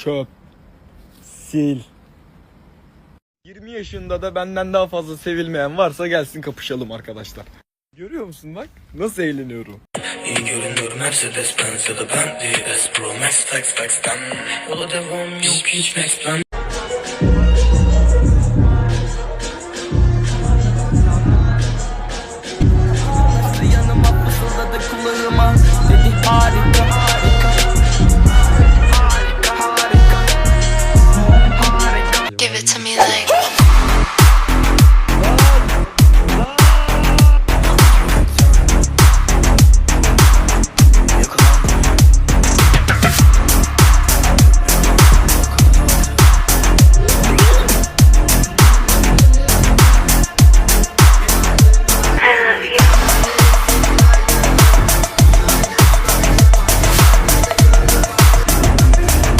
çöp, sil. 20 yaşında da benden daha fazla sevilmeyen varsa gelsin kapışalım arkadaşlar. Görüyor musun bak nasıl eğleniyorum. İyi görünür Mercedes Benz ya da Bentley S Pro Max Flex Flex'ten Yola devam yok hiç next plan Yanıma fısıldadı kulağıma